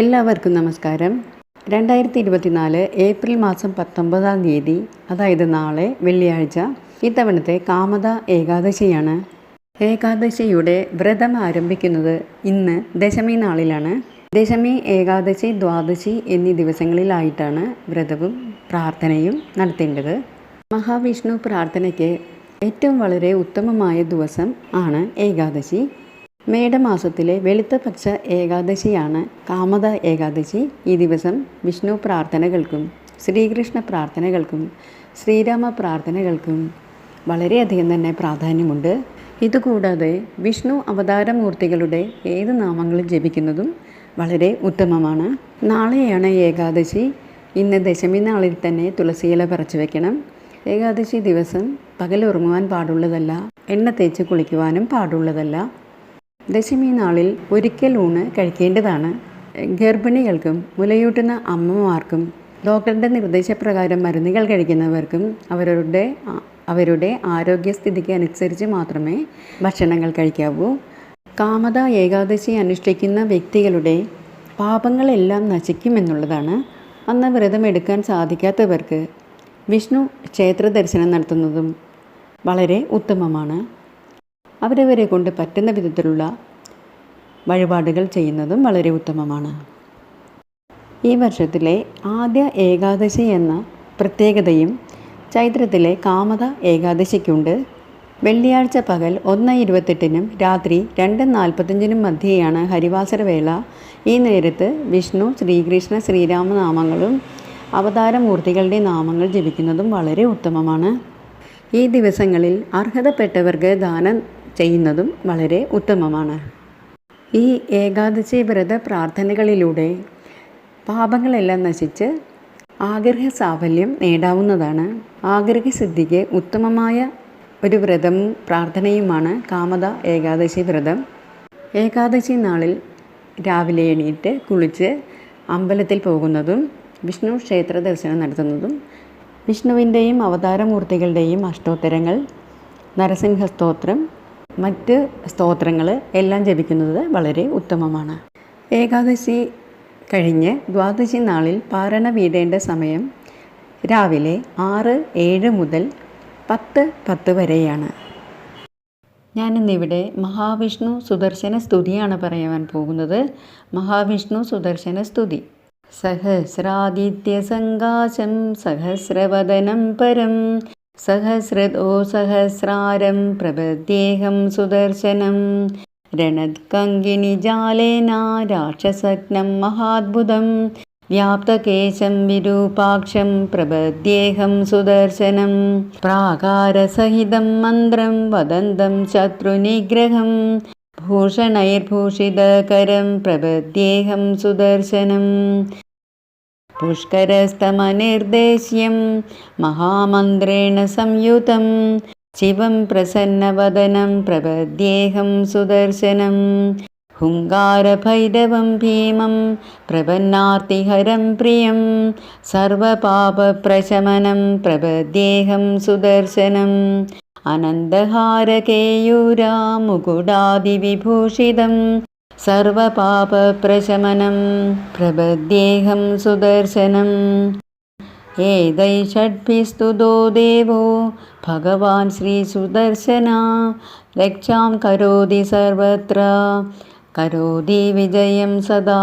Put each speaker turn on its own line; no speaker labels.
എല്ലാവർക്കും നമസ്കാരം. രണ്ടായിരത്തി ഇരുപത്തിനാല് ഏപ്രിൽ മാസം പത്തൊമ്പതാം തീയതി അതായത് നാളെ വെള്ളിയാഴ്ച ഇത്തവണത്തെ കാമത ഏകാദശിയാണ്. ഏകാദശിയുടെ വ്രതം ആരംഭിക്കുന്നത് ഇന്ന് ദശമി നാളിലാണ്. ദശമി ഏകാദശി ദ്വാദശി എന്നീ ദിവസങ്ങളിലായിട്ടാണ് വ്രതവും പ്രാർത്ഥനയും നടത്തേണ്ടത്. മഹാവിഷ്ണു പ്രാർത്ഥനയ്ക്ക് ഏറ്റവും വളരെ ഉത്തമമായ ദിവസം ആണ് ഏകാദശി. മേടമാസത്തിലെ വെളുത്ത പക്ഷ ഏകാദശിയാണ് കാമത ഏകാദശി. ഈ ദിവസം വിഷ്ണു പ്രാർത്ഥനകൾക്കും ശ്രീകൃഷ്ണ പ്രാർത്ഥനകൾക്കും ശ്രീരാമ പ്രാർത്ഥനകൾക്കും വളരെയധികം തന്നെ പ്രാധാന്യമുണ്ട്. ഇതുകൂടാതെ വിഷ്ണു അവതാരമൂർത്തികളുടെ ഏത് നാമങ്ങളും ജപിക്കുന്നതും വളരെ ഉത്തമമാണ്. നാളെയാണ് ഏകാദശി. ഇന്ന് ദശമി നാളിൽ തന്നെ തുളസിയില പറിച്ചു വെക്കണം. ഏകാദശി ദിവസം പകലുറങ്ങുവാൻ പാടുള്ളതല്ല എണ്ണ തേച്ച് കുളിക്കുവാനും പാടുള്ളതല്ല. ദശമി നാളിൽ ഒരിക്കൽ ഊണ് കഴിക്കേണ്ടതാണ്. ഗർഭിണികൾക്കും മുലയൂട്ടുന്ന അമ്മമാർക്കും ഡോക്ടറുടെ നിർദ്ദേശപ്രകാരം മരുന്നുകൾ കഴിക്കുന്നവർക്കും അവരുടെ അവരുടെ ആരോഗ്യസ്ഥിതിക്ക് അനുസരിച്ച് മാത്രമേ ഭക്ഷണങ്ങൾ കഴിക്കാവൂ. കാമത ഏകാദശി അനുഷ്ഠിക്കുന്ന വ്യക്തികളുടെ പാപങ്ങളെല്ലാം നശിക്കുമെന്നുള്ളതാണ് അന്ന് വ്രതമെടുക്കാൻ സാധിക്കാത്തവർക്ക് വിഷ്ണു ക്ഷേത്ര ദർശനം നടത്തുന്നതും വളരെ ഉത്തമമാണ്. അവരവരെ കൊണ്ട് പറ്റുന്ന വിധത്തിലുള്ള വഴിപാടുകൾ ചെയ്യുന്നതും വളരെ ഉത്തമമാണ്. ഈ വർഷത്തിലെ ആദ്യ ഏകാദശി എന്ന പ്രത്യേകതയും ചൈത്രത്തിലെ കാമത ഏകാദശിക്കുണ്ട്. വെള്ളിയാഴ്ച പകൽ ഒന്ന് ഇരുപത്തെട്ടിനും രാത്രി രണ്ട് നാൽപ്പത്തഞ്ചിനും മധ്യേയാണ് ഹരിവാസരവേള. ഈ നേരത്ത് വിഷ്ണു ശ്രീകൃഷ്ണ ശ്രീരാമനാമങ്ങളും അവതാരമൂർത്തികളുടെ നാമങ്ങൾ ജപിക്കുന്നതും വളരെ ഉത്തമമാണ്. ഈ ദിവസങ്ങളിൽ അർഹതപ്പെട്ടവർക്ക് ദാനം ചെയ്യുന്നതും വളരെ ഉത്തമമാണ്. ഈ ഏകാദശി വ്രത പ്രാർത്ഥനകളിലൂടെ പാപങ്ങളെല്ലാം നശിച്ച് ആഗ്രഹ സാഫല്യം നേടാവുന്നതാണ്. ആഗ്രഹ സിദ്ധിക്ക് ഉത്തമമായ ഒരു വ്രതം പ്രാർത്ഥനയുമാണ് കാമത ഏകാദശി വ്രതം. ഏകാദശി നാളിൽ രാവിലെ എണീറ്റ് കുളിച്ച് അമ്പലത്തിൽ പോകുന്നതും വിഷ്ണു ക്ഷേത്ര ദർശനം നടത്തുന്നതും വിഷ്ണുവിന്റെയും അവതാരമൂർത്തികളുടെയും അഷ്ടോത്തരങ്ങൾ നരസിംഹസ്തോത്രം മറ്റ് സ്തോത്രങ്ങൾ എല്ലാം ജപിക്കുന്നത് വളരെ ഉത്തമമാണ്. ഏകാദശി കഴിഞ്ഞ് ദ്വാദശി നാളിൽ പാരണ വീടേണ്ട സമയം രാവിലെ ആറ് ഏഴ് മുതൽ പത്ത് പത്ത് വരെയാണ്. ഞാനിന്നിവിടെ മഹാവിഷ്ണു സുദർശന സ്തുതിയാണ് പറയുവാൻ പോകുന്നത്. മഹാവിഷ്ണു സുദർശന സ്തുതി. സഹസ്രാദിത്യസങ്കാശം സഹസ്രവദനം പരം सहस्रदो सहस्रारं प्रपद्येऽहं सुदर्शनं रणत्कङ्गिनिजालेन राक्षसग्नं महाद्भुतं व्याप्तकेशं विरूपाक्षं प्रपद्येऽहं सुदर्शनं प्राकारसहितं मन्त्रं वदन्तं शत्रुनिग्रहं भूषणैर्भूषितकरं प्रपद्येऽहं सुदर्शनम् पुष्करस्तमनिर्देश्यं महामन्त्रेण संयुतं शिवं प्रसन्नवदनं प्रपद्येऽहं सुदर्शनं हुङ्गारभैरवं भीमं प्रपन्नार्तिहरं प्रियं सर्वपापप्रशमनं प्रपद्येऽहं सुदर्शनम् अनन्दहारकेयूरा मुकुडादिविभूषितं സർവപാപപ്രശമനം പ്രപദ്യേഹം സുദർശനം. ഏതൈ ഷഡ്ഭിസ്തുതോ ദേവോ ഭഗവാൻ ശ്രീസുദർശന രക്ഷാം കരോതി സർവത്ര കരോതി വിജയം സദാ.